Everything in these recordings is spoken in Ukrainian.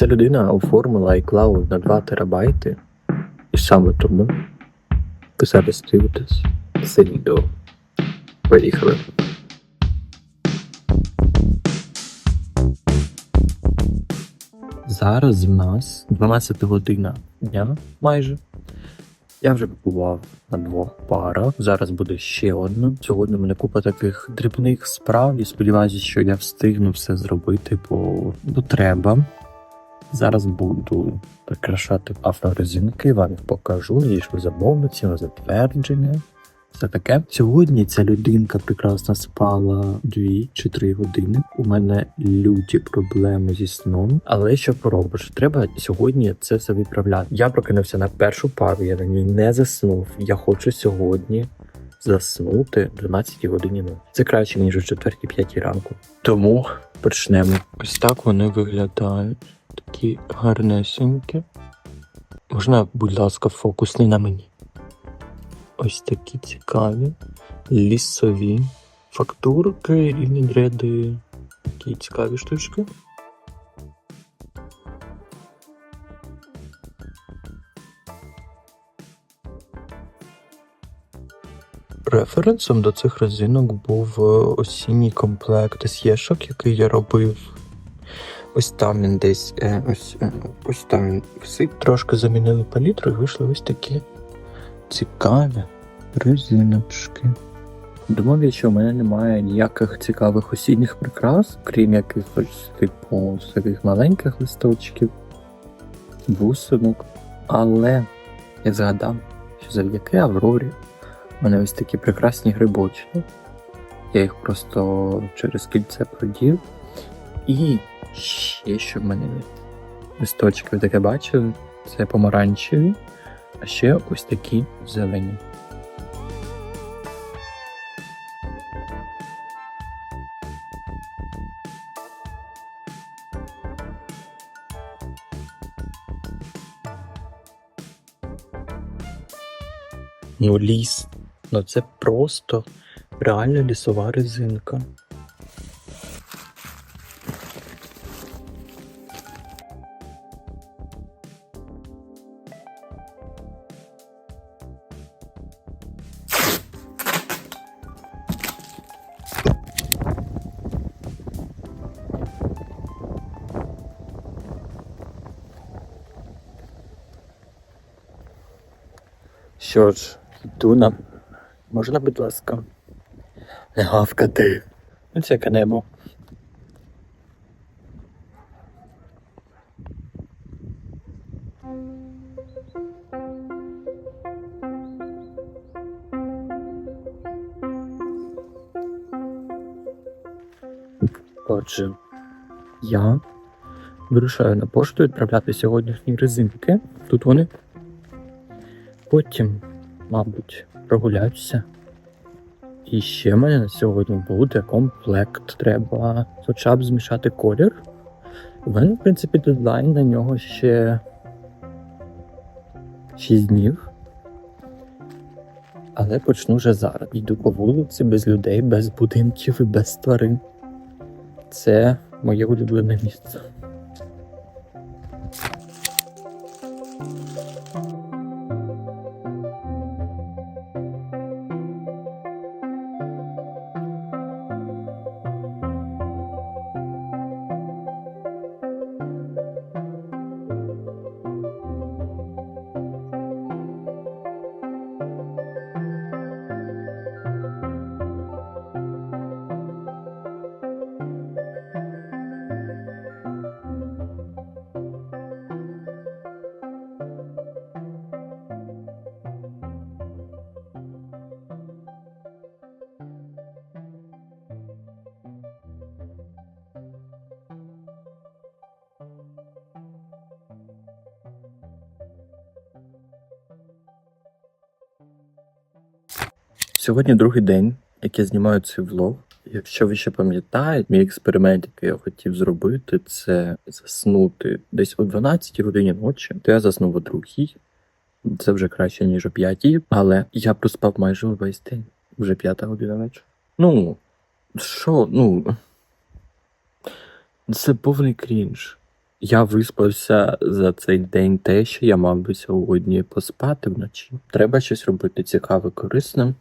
Ця людина оформила iCloud на 2 терабайти, і саме тому ви зараз дивитесь це відео. Поїхали. Зараз в нас 12 година дня майже. Я вже побував на двох парах. Зараз буде ще одна. Сьогодні у мене купа таких дрібних справ і сподіваюся, що я встигну все зробити, бо ну, треба. Зараз буду прикрашати авторезинки, вам їх покажу, надійшли замовниці на затвердження. Все таке. Сьогодні ця людинка прекрасно спала 2 чи 3 години. У мене люті проблеми зі сном. Але що поробиш? Треба сьогодні це все виправляти. Я прокинувся на першу пару, я на ній не заснув. Я хочу сьогодні заснути о 12 годині ночі. Це краще, ніж о 4-5 ранку. Тому почнемо. Ось так вони виглядають. Такі гарнесенькі. Можна, будь ласка, фокус не на мені. Ось такі цікаві, лісові фактурки і відряди. Такі цікаві штучки. Референсом до цих резинок був е, осінній комплект SE-шок, який я робив. Ось там він десь, е, ось, е, ось там він висить. Трошки замінили палітру і вийшли ось такі цікаві резиночки. Думав я, що в мене немає ніяких цікавих осінніх прикрас, крім якихось типу таких маленьких листочків, бусинок. Але я згадав, що завдяки Аврорі в мене ось такі прекрасні грибочки. Я їх просто через кільце продів. І ще що в мене є. Листочки ви таке бачили, це помаранчеві, а ще ось такі зелені. Ну, ліс. Ну це просто реально лісова резинка. Що ж, йду нам. Можна, будь ласка, не гавкати. Ну, це яке небо. Отже, я вирушаю на пошту відправляти сьогоднішні резинки. Тут вони. Потім, мабуть, прогуляюся. І ще мене на сьогодні буде комплект. Треба хоча б змішати колір. У мене, в принципі, дедлайн на нього ще 6 днів. Але почну вже зараз. Йду по вулиці без людей, без будинків і без тварин. Це моє улюблене місце. Сьогодні другий день, як я знімаю цей влог. Якщо ви ще пам'ятаєте, мій експеримент, який я хотів зробити, це заснути десь о 12 годині ночі, то я заснув о другій. Це вже краще, ніж о п'ятій, але я проспав майже увесь день. Вже п'ята година вечора. Ну, що, ну. Це повний крінж. Я виспався за цей день те, що я мав би сьогодні поспати вночі. Треба щось робити цікаве, корисне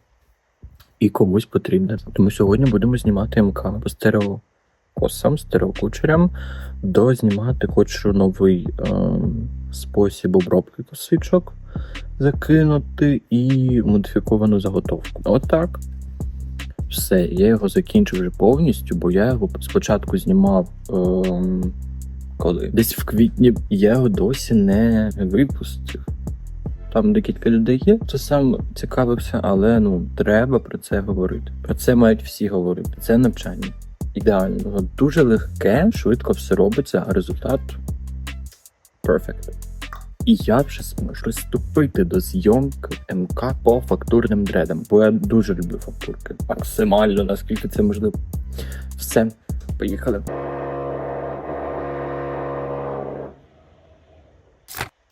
і комусь потрібне. Тому сьогодні будемо знімати МК по стереокосам, стереокучерям, дознімати хочу новий ем, спосіб обробки косичок закинути і модифіковану заготовку. Отак. Все, я його закінчив вже повністю, бо я його спочатку знімав ем, коли? Десь в квітні я його досі не випустив. Там декілька людей є, це сам цікавився, але ну треба про це говорити. Про це мають всі говорити. Це навчання. Ідеально. Дуже легке, швидко все робиться, а результат perfect. І я вже зможу приступити до зйомки МК по фактурним дредам, бо я дуже люблю фактурки. Максимально, наскільки це можливо. Все, поїхали.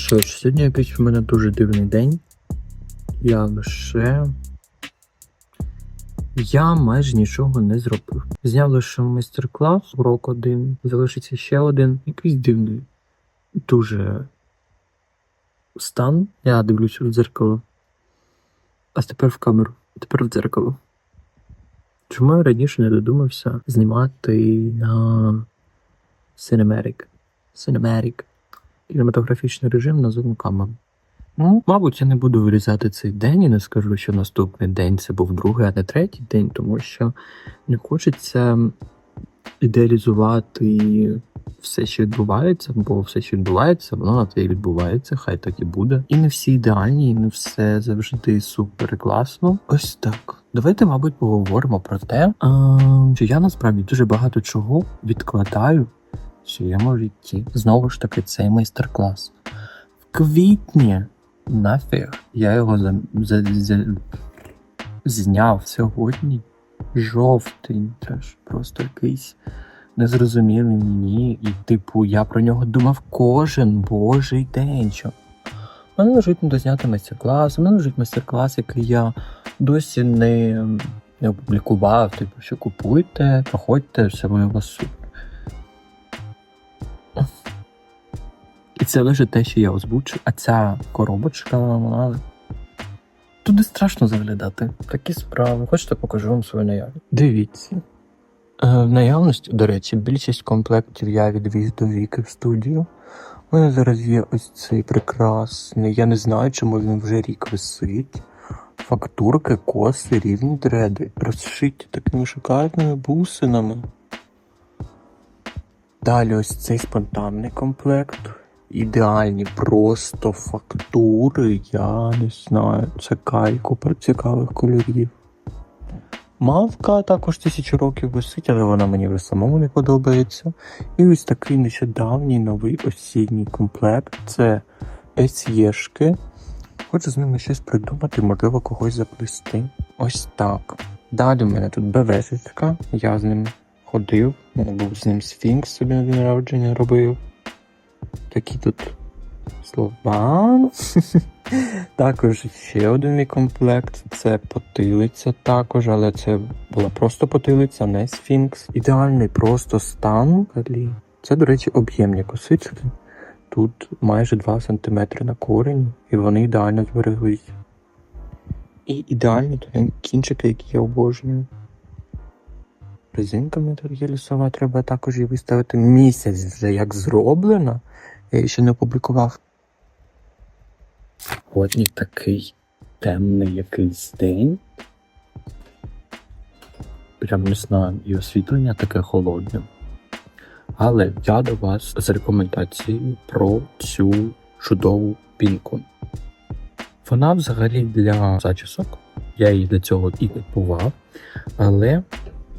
Що ж, сьогодні якийсь у мене дуже дивний день. Я лише. Я майже нічого не зробив. Зняв лише майстер-клас, урок один, залишиться ще один, якийсь дивний. Дуже стан. Я дивлюся в дзеркало. А тепер в камеру. Тепер в дзеркало. Чому я раніше не додумався знімати на Cinematic? Cinematic. Кінематографічний режим на зум-камеру. Ну, мабуть, я не буду вирізати цей день і не скажу, що наступний день це був другий, а не третій день, тому що не хочеться ідеалізувати все, що відбувається, бо все, що відбувається, воно на те і відбувається, хай так і буде. І не всі ідеальні, і не все завжди супер класно. Ось так. Давайте, мабуть, поговоримо про те, що я насправді дуже багато чого відкладаю своєму житті. Знову ж таки, цей майстер-клас. В квітні нафіг я його за, за, за, зняв сьогодні. Жовтень теж просто якийсь незрозумілий мені. І, типу, я про нього думав кожен божий день. Що у мене лежить недозняти майстер-клас, у мене лежить майстер-клас, який я досі не, не опублікував. Типу, що купуйте, проходьте, все буде у вас супер. І це лише те, що я озвучив, а ця коробочка вона. Туди страшно заглядати. Такі справи. Хочете, покажу вам свою наявність. Дивіться. Е, в наявності, до речі, більшість комплектів я відвіз до Віки в студію. У мене зараз є ось цей прекрасний. Я не знаю, чому він вже рік висить. Фактурки, коси, рівні дреди, розшиті такими шикарними бусинами. Далі ось цей спонтанний комплект. Ідеальні просто фактури. Я не знаю. Це кай, купа цікавих кольорів. Мавка також тисячу років висить, але вона мені вже самому не подобається. І ось такий нещодавній новий осінній комплект. Це есєшки. Хочу з ними щось придумати, можливо, когось заплести. Ось так. Далі у мене тут БВшечка. Я з ним ходив. Був з ним сфінкс собі на день народження робив. Такі тут слова. Також ще один мій комплект. Це потилиця також, але це була просто потилиця, не сфінкс. Ідеальний просто стан. Це, до речі, об'ємні косички. Тут майже 2 см на корені, і вони ідеально збереглись. І ідеальні кінчики, які я обожнюю. Резинками тут є лісова, треба також її виставити місяць вже як зроблено. Я її ще не опублікував. Сьогодні такий темний якийсь день. Прям не знаю, і освітлення таке холодне. Але я до вас з рекомендацією про цю чудову пінку. Вона взагалі для зачісок. Я її для цього і купував. Але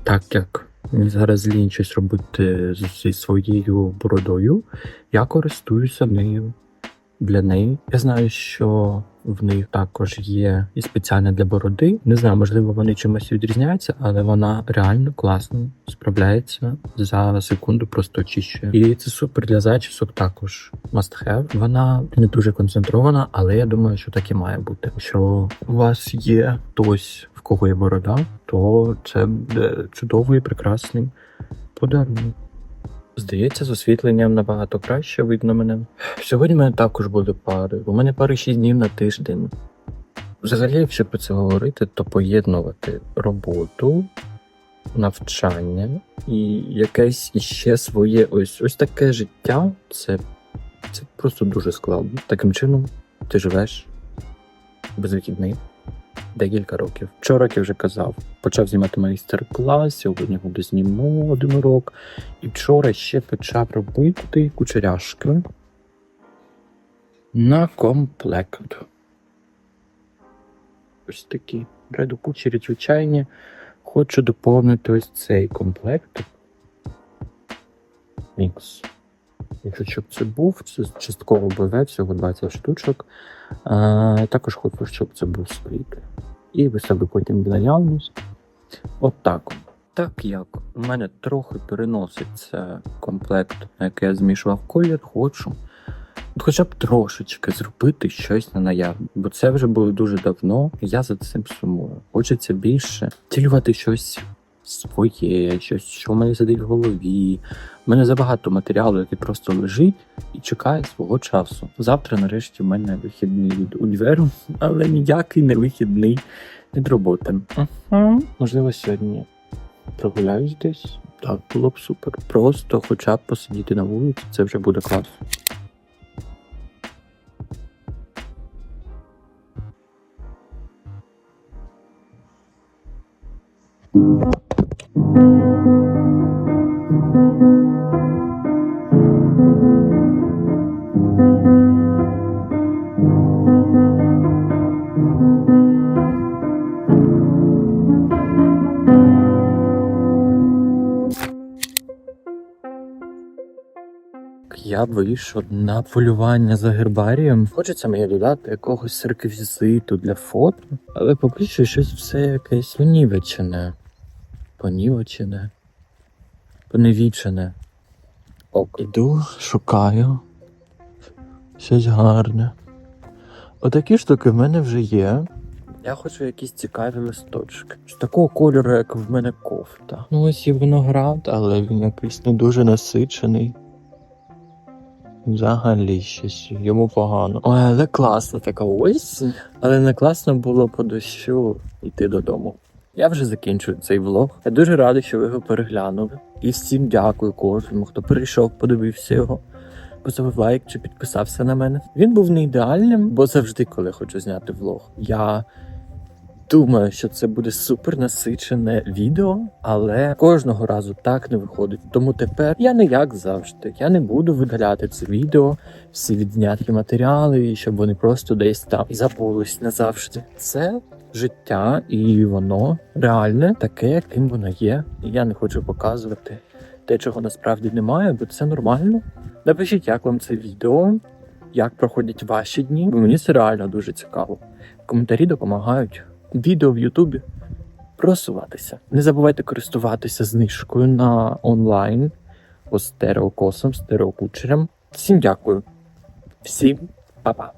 так як зараз лінь щось робити зі своєю бородою, я користуюся нею для неї. Я знаю, що в них також є і спеціальне для бороди. Не знаю, можливо, вони чимось відрізняються, але вона реально класно справляється за секунду, просто очищує. І це супер для зачісок також must have. Вона не дуже концентрована, але я думаю, що так і має бути. Якщо у вас є хтось, кого є борода, то це буде чудовий, прекрасний подарунок. Здається, з освітленням набагато краще видно мене. Сьогодні в мене також були пари. У мене пари 6 днів на тиждень. Взагалі, якщо про це говорити, то поєднувати роботу, навчання і якесь іще своє ось ось таке життя. Це, це просто дуже складно. Таким чином, ти живеш без вихідних декілька років. Вчора, як я вже казав, почав знімати майстер-клас, сьогодні буду зніму один урок. І вчора ще почав робити кучеряшки на комплект. Ось такі бреду кучері звичайні. Хочу доповнити ось цей комплект. Мікс. Якщо щоб це був, це частково БВ, всього 20 штучок. А, також хочу, щоб це був склік. І виставлю потім в наявність. От так. Так як у мене трохи переноситься комплект, на який я змішував колір, хочу хоча б трошечки зробити щось на наявність. Бо це вже було дуже давно, і я за цим сумую. Хочеться більше цілювати щось своє, щось, що в мене сидить в голові. У мене забагато матеріалу, який просто лежить і чекає свого часу. Завтра, нарешті, в мене вихідний від універу, але ніякий не вихідний від роботи. Угу. Можливо, сьогодні прогуляюсь десь. Так, було б супер. Просто хоча б посидіти на вулиці, це вже буде клас. Я вийшов на полювання за гербарієм. Хочеться мені додати якогось реквізиту для фото, але поки що щось все якесь понівечене. Понівечене. Поневічене. Ок. Іду, шукаю. Щось гарне. Отакі штуки в мене вже є. Я хочу якісь цікаві листочки. З такого кольору, як в мене кофта. Ну ось і виноград, але він якийсь не дуже насичений. Взагалі щось йому погано. Ой, але класна така осінь. Але не класно було по дощу йти додому. Я вже закінчую цей влог. Я дуже радий, що ви його переглянули. І всім дякую кожному, хто прийшов, подивився його. Поставив лайк чи підписався на мене. Він був не ідеальним, бо завжди, коли хочу зняти влог, я думаю, що це буде супер насичене відео, але кожного разу так не виходить. Тому тепер я не як завжди. Я не буду видаляти це відео, всі відзняті матеріали, щоб вони просто десь там забулись назавжди. Це життя, і воно реальне, таке, яким воно є. І я не хочу показувати те, чого насправді немає, бо це нормально. Напишіть, як вам це відео, як проходять ваші дні, бо мені це реально дуже цікаво. Коментарі допомагають відео в Ютубі просуватися. Не забувайте користуватися знижкою на онлайн по стереокосам, стереокучерям. Всім дякую. Всім па-па.